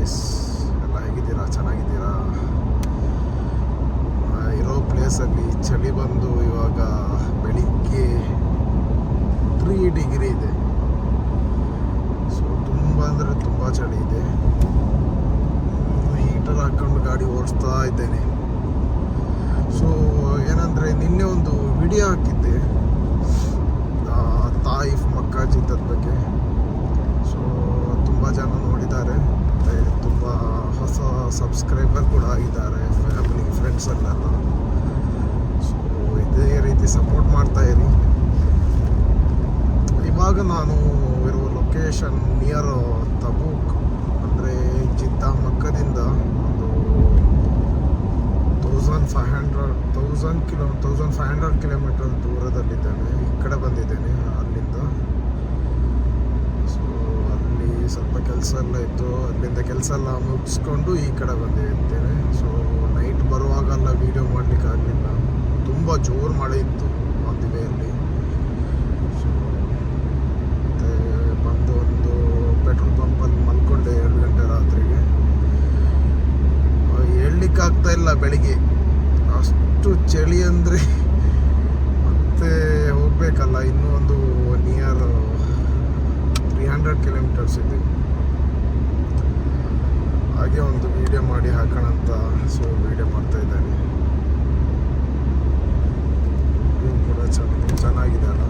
Guys ಎಲ್ಲ ಹೇಗಿದ್ದೀರಾ? ಚೆನ್ನಾಗಿದ್ದೀರಾ? ಇರೋ ಪ್ಲೇಸಲ್ಲಿ ಚಳಿ ಬಂದು ಇವಾಗ ಬೆಳಿಗ್ಗೆ ತ್ರೀ ಡಿಗ್ರಿ ಇದೆ. ಸೊ ತುಂಬ ಅಂದರೆ ತುಂಬ ಚಳಿ ಇದೆ. ಹೀಟರ್ ಹಾಕ್ಕೊಂಡು ಗಾಡಿ ಓಡಿಸ್ತಾ ಇದ್ದೇನೆ. ಸೊ ಏನಂದರೆ ನಿನ್ನೆ ಒಂದು ವಿಡಿಯೋ ಹಾಕಿದ್ದೆ. ಸಬ್ಸ್ಕ್ರೈಬರ್ ಕೂಡ ಆಗಿದ್ದಾರೆ ಫ್ಯಾಮಿಲಿ ಫ್ರೆಂಡ್ಸಲ್ಲೆಲ್ಲ ಸೊ ಇದೇ ರೀತಿ ಸಪೋರ್ಟ್ ಮಾಡ್ತಾ ಇರಿ. ಇವಾಗ ನಾನು ಇರುವ ಲೊಕೇಶನ್ ನಿಯರ್ ತಬೂಕ್ ಅಂದರೆ ಜಿದ್ದ ಮಕ್ಕದಿಂದ ಒಂದು thousand five hundred thousand kilo thousand five hundred kilometre ದೂರದಲ್ಲಿದ್ದೇನೆ. ಈ ಕಡೆ ಬಂದಿದ್ದೇನೆ ಅಲ್ಲಿಂದ. ಸ್ವಲ್ಪ ಕೆಲಸ ಎಲ್ಲ ಇತ್ತು. ಅಲ್ಲಿಂದ ಕೆಲಸ ಎಲ್ಲ ಮುಗಿಸ್ಕೊಂಡು ಈ ಕಡೆ ಬಂದಿದ್ದೇನೆ ಸೊ ನೈಟ್ ಬರುವಾಗೆಲ್ಲ ವೀಡಿಯೋ ಮಾಡಲಿಕ್ಕೆ ಆಗಲಿಲ್ಲ. ತುಂಬ ಜೋರು ಮಳೆ ಇತ್ತು ಆನ್ ದಿ ವೇಯಲ್ಲಿ ಸೊ ಮತ್ತು ಬಂದು ಒಂದು ಪೆಟ್ರೋಲ್ ಪಂಪಲ್ಲಿ ಮಲ್ಕೊಂಡೆ ಎರಡು ಗಂಟೆ ರಾತ್ರಿಗೆ. ಹೇಳಲಿಕ್ಕಾಗ್ತಾ ಇಲ್ಲ ಬೆಳಿಗ್ಗೆ. ಅಷ್ಟು ಚಳಿ ಅಂದರೆ ಮತ್ತೆ ಹೋಗಬೇಕಲ್ಲ. ಇನ್ನೂ ಒಂದು ನಿಯರ್ ಹಂಡ್ರೆಡ್ ಕಿಲೋಮೀಟರ್ಸ್ ಇದೆ. ಹಾಗೆ ಒಂದು ವಿಡಿಯೋ ಮಾಡಿ ಹಾಕೋಣ ಅಂತ ಸೊ ವೀಡಿಯೋ ಮಾಡ್ತಾ ಇದ್ದೇನೆ ಇದು ಕೂಡ ಚೆನ್ನ ಚೆನ್ನಾಗಿದೆ ಅಲ್ಲ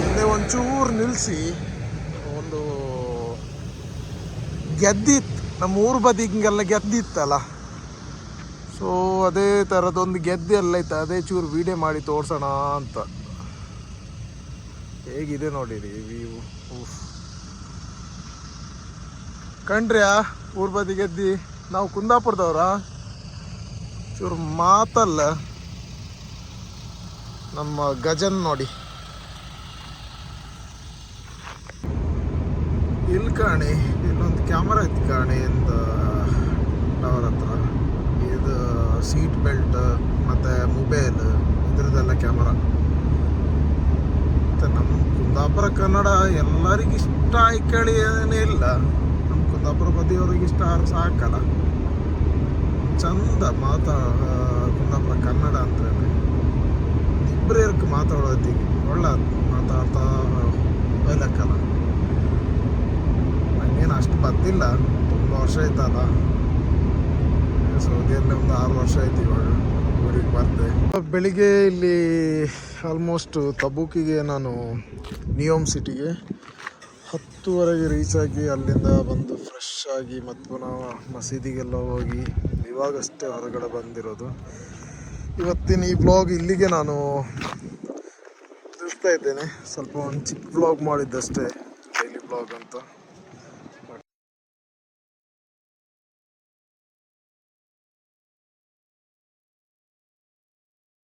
ಇಲ್ಲಿ ಒಂಚೂರು ನಿಲ್ಲಿಸಿ ಒಂದು ಗೆದ್ದಿತ್ತು ನಮ್ಮ ಊರು ಹಿಂಗೆಲ್ಲ ಗೆದ್ದಿತ್ತಲ್ಲ. ಸೊ ಅದೇ ಥರದೊಂದು ಗೆದ್ದೆ ಎಲ್ಲ ಇತ್ತು. ಅದೇ ಚೂರು ವಿಡಿಯೋ ಮಾಡಿ ತೋರಿಸೋಣ ಅಂತ. ಹೇಗಿದೆ ನೋಡಿರಿ ವ್ಯೂ ಕಂಡ್ರ್ಯಾ ಊರ್ ಬದಿ ಗೆದ್ದಿ. ನಾವು ಕುಂದಾಪುರದವ್ರ? ಚೂರು ಮಾತಲ್ಲ. ನಮ್ಮ ಗಜನ್ ನೋಡಿ. ಇಲ್ಲಿ ಕಾಣಿ? ಇಲ್ಲೊಂದು ಕ್ಯಾಮರಾ ಇತ್ತು ಕಾಣಿ ಇಂದ ಟವರ್ ಹತ್ರ. ಇದು ಸೀಟ್ ಬೆಲ್ಟ್ ಮತ್ತು ಮೊಬೈಲ್ ಇದ್ರದ್ದೆಲ್ಲ ಕ್ಯಾಮರಾ ಮತ್ತು ನಮ್ಮ ಕುಂದಾಪುರ ಕನ್ನಡ ಎಲ್ಲರಿಗೂ ಇಷ್ಟ ಆಯ್ಕಳಿ ಏನೇ ಇಲ್ಲ. ನಮ್ಮ ಕುಂದಾಪುರ ಬದಿಯವ್ರಿಗೆ ಇಷ್ಟ ಆದ್ರೆ ಸಾಕಲ್ಲ. ಚಂದ ಮಾತಾ ಕುಂದಾಪುರ ಕನ್ನಡ ಅಂದ್ರೆ ಇಬ್ಬರೇ ಇರ್ಕ ಮಾತಾಡೋದಿಗೆ ಒಳ್ಳೆ ಮಾತಾಡ್ತಾ ಬಂದಿಲ್ಲ ತುಂಬ ವರ್ಷ ಆಯ್ತಲ್ಲ. ಸೌದಿಯಲ್ಲಿ ಒಂದು ಆರು ವರ್ಷ ಆಯ್ತು ಇವಾಗ ಊರಿಗೆ ಬರ್ತೆ ಬೆಳಿಗ್ಗೆ ಇಲ್ಲಿ ಆಲ್ಮೋಸ್ಟ್ ತಬೂಕಿಗೆ ನಾನು ನಿಯೋಮ್ ಸಿಟಿಗೆ ಹತ್ತುವರೆಗೆ ರೀಚ್ ಆಗಿ ಅಲ್ಲಿಂದ ಬಂದು ಫ್ರೆಶ್ ಆಗಿ ಮತ್ತು ನಾವು ಮಸೀದಿಗೆಲ್ಲ ಹೋಗಿ ಇವಾಗಷ್ಟೇ ಹೊರಗಡೆ ಬಂದಿರೋದು. ಇವತ್ತಿನ ಈ ಬ್ಲಾಗ್ ಇಲ್ಲಿಗೆ ನಾನು ತಿಳಿಸ್ತಾ ಇದ್ದೇನೆ. ಸ್ವಲ್ಪ ಒಂದು ಚಿಕ್ಕ ಬ್ಲಾಗ್ ಮಾಡಿದ್ದಷ್ಟೇ ಡೈಲಿ ಬ್ಲಾಗ್ ಅಂತ.